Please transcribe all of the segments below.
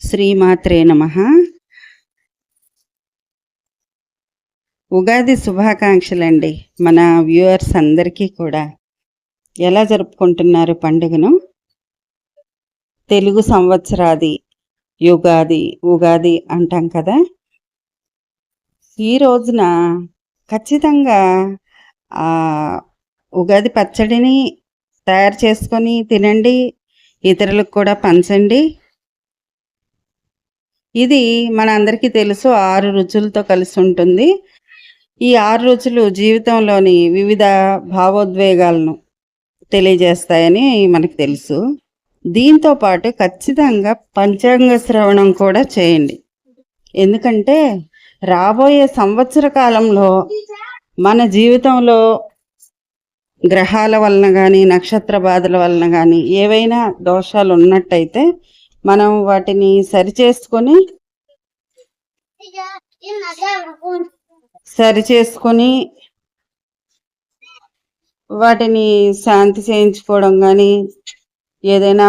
శ్రీమాత్రే నమ. ఉగాది శుభాకాంక్షలండి మన వ్యూవర్స్ అందరికీ కూడా. ఎలా జరుపుకుంటున్నారు పండుగను? తెలుగు సంవత్సరాది యుగాది ఉగాది అంటాం కదా. ఈ రోజున ఖచ్చితంగా ఉగాది పచ్చడిని తయారు చేసుకొని తినండి ఇతరులకు కూడా పంచండి. ఇది మన అందరికీ తెలుసు ఆరు రుచులతో కలిసి ఉంటుంది. ఈ ఆరు రుచులు జీవితంలోని వివిధ భావోద్వేగాలను తెలియజేస్తాయని మనకు తెలుసు. దీంతో పాటు ఖచ్చితంగా పంచాంగ శ్రవణం కూడా చేయండి. ఎందుకంటే రాబోయే సంవత్సర కాలంలో మన జీవితంలో గ్రహాల వలన కానీ నక్షత్ర బాధల వలన కానీ ఏవైనా దోషాలు ఉన్నట్టయితే మనం వాటిని సరిచేసుకొని సరి చేసుకొని వాటిని శాంతి చేయించుకోవడం కానీ ఏదైనా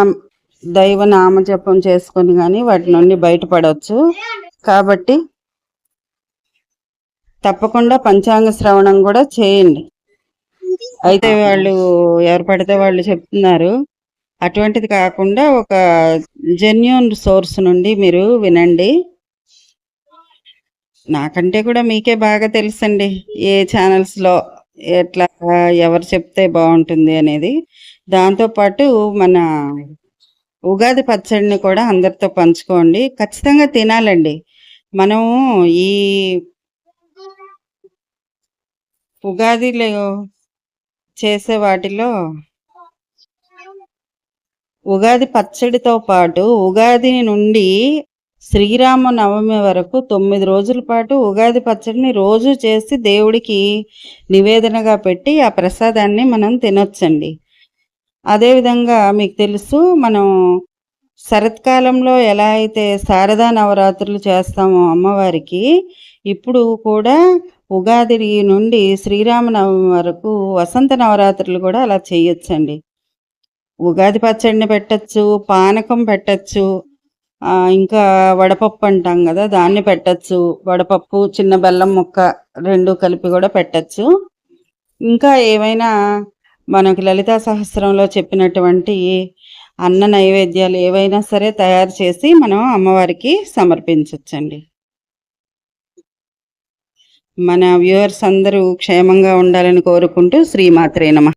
దైవ నామజపం చేసుకొని కానీ వాటి నుండి బయటపడవచ్చు కాబట్టి తప్పకుండా పంచాంగ శ్రవణం కూడా చేయండి. అయితే వాళ్ళు ఎవరు పడితే వాళ్ళు చెప్తున్నారు. అటువంటిది కాకుండా ఒక జెన్యున్ సోర్స్ నుండి మీరు వినండి. నాకంటే కూడా మీకే బాగా తెలుసండి ఏ ఛానల్స్లో ఎట్లా ఎవరు చెప్తే బాగుంటుంది అనేది. దాంతోపాటు మన ఉగాది పచ్చడిని కూడా అందరితో పంచుకోండి. ఖచ్చితంగా తినాలండి. మనము ఈ ఉగాదిలో చేసే వాటిలో ఉగాది పచ్చడితో పాటు ఉగాది నుండి శ్రీరామ నవమి వరకు తొమ్మిది రోజుల పాటు ఉగాది పచ్చడిని రోజు చేసి దేవుడికి నివేదనగా పెట్టి ఆ ప్రసాదాన్ని మనం తినొచ్చండి. అదేవిధంగా మీకు తెలుసు మనం శరత్కాలంలో ఎలా అయితే శారదా నవరాత్రులు చేస్తామో అమ్మవారికి ఇప్పుడు కూడా ఉగాది నుండి శ్రీరామనవమి వరకు వసంత నవరాత్రులు కూడా అలా చేయొచ్చండి. ఉగాది పచ్చడిని పెట్టచ్చు పానకం పెట్టచ్చు ఇంకా వడపప్పు అంటాం కదా దాన్ని పెట్టచ్చు. వడపప్పు చిన్న బెల్లం ముక్క రెండు కలిపి కూడా పెట్టచ్చు. ఇంకా ఏమైనా మనకు లలితా సహస్రంలో చెప్పినటువంటి అన్న నైవేద్యాలు ఏవైనా సరే తయారు చేసి మనం అమ్మవారికి సమర్పించవచ్చండి మన వ్యూవర్స్ అందరూ క్షేమంగా ఉండాలని కోరుకుంటూ శ్రీమాత్రే నమ.